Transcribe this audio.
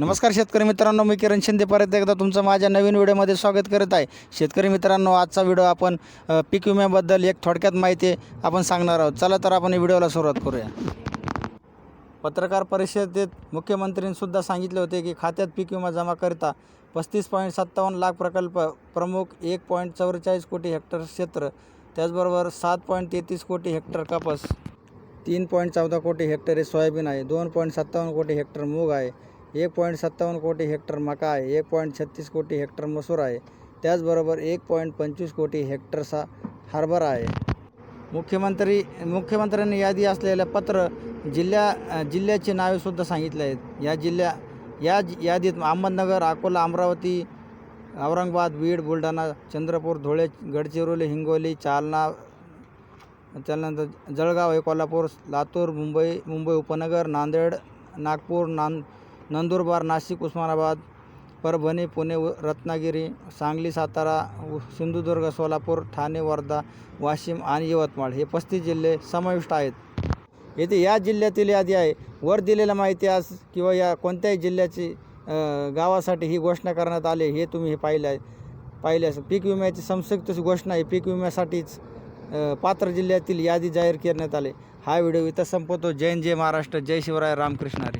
नमस्कार शेतकरी मित्रांनो मी किरण शिंदे. परत एकदा तुमचं माझ्या नवीन व्हिडिओमध्ये स्वागत करत आहे. शेतकरी मित्रांनो आजचा व्हिडिओ आपण पीक विम्याबद्दल एक थोडक्यात माहिती आपण सांगणार आहोत. चला तर आपण व्हिडिओला सुरुवात करूया. पत्रकार परिषदेत मुख्यमंत्र्यांनीसुद्धा सांगितले होते की खात्यात पीक विमा जमा करता पस्तीस पॉईंट सत्तावन्न लाख प्रकल्प प्रमुख एक पॉईंट चौवेचाळीस कोटी हेक्टर क्षेत्र त्याचबरोबर सात पॉईंट तेहतीस कोटी हेक्टर कापूस तीन पॉईंट चौदा कोटी हेक्टर हे सोयाबीन आहे दोन पॉईंट सत्तावन्न कोटी हेक्टर मूग आहे एक पॉईंट सत्तावन्न कोटी हेक्टर मका आहे एक पॉईंट छत्तीस कोटी हेक्टर मसूर आहे. त्याचबरोबर एक पॉईंट पंचवीस कोटी हेक्टर सा हरभरा आहे. मुख्यमंत्री मुख्यमंत्र्यांनी यादी असलेलं पत्र जिल्ह्या जिल्ह्याची नावेसुद्धा सांगितले आहेत. या जिल्ह्या या यादीत अहमदनगर अकोला अमरावती औरंगाबाद बीड बुलढाणा चंद्रपूर धुळे गडचिरोली हिंगोली चालना त्यानंतर जळगाव हे कोल्हापूर लातूर मुंबई मुंबई उपनगर नांदेड नागपूर नांद नंदुरबार नाशिक उस्मानाबाद परभणी पुणे व रत्नागिरी सांगली सातारा सिंधुदुर्ग सोलापूर ठाणे वर्धा वाशिम आणि यवतमाळ हे पस्तीस जिल्हे समाविष्ट आहेत. येथे या जिल्ह्यातील यादी आहे. वर दिलेल्या माहिती आज किंवा या कोणत्याही जिल्ह्याची गावासाठी ही घोषणा करण्यात आली हे तुम्ही हे पाहिलं आहे पाहिले असं. पीक विम्याची संक्षिप्त घोषणा आहे. पीक विम्यासाठीच पात्र जिल्ह्यातील यादी जाहीर करण्यात आले. हा व्हिडिओ इथं संपवतो. जय जय महाराष्ट्र. जय शिवराय रामकृष्ण हरी.